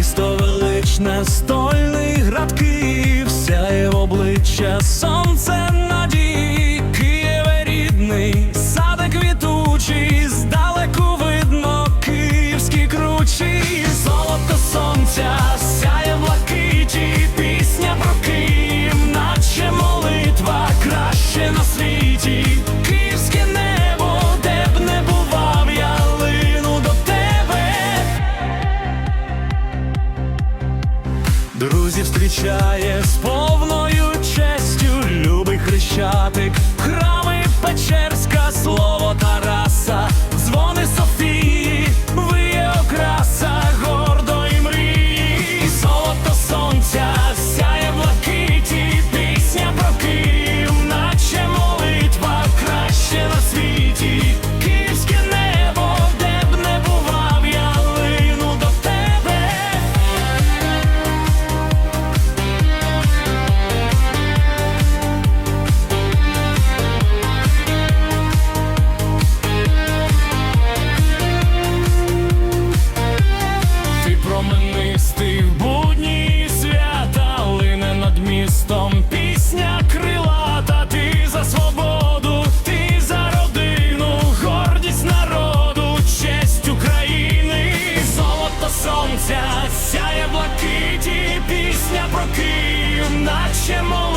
Місто величне, стольний градків, сяє обличчя сон. Друзі зустрічає з повною честю, любий хреща. Сонця сяє блакиті, пісня про Київ, наче мов.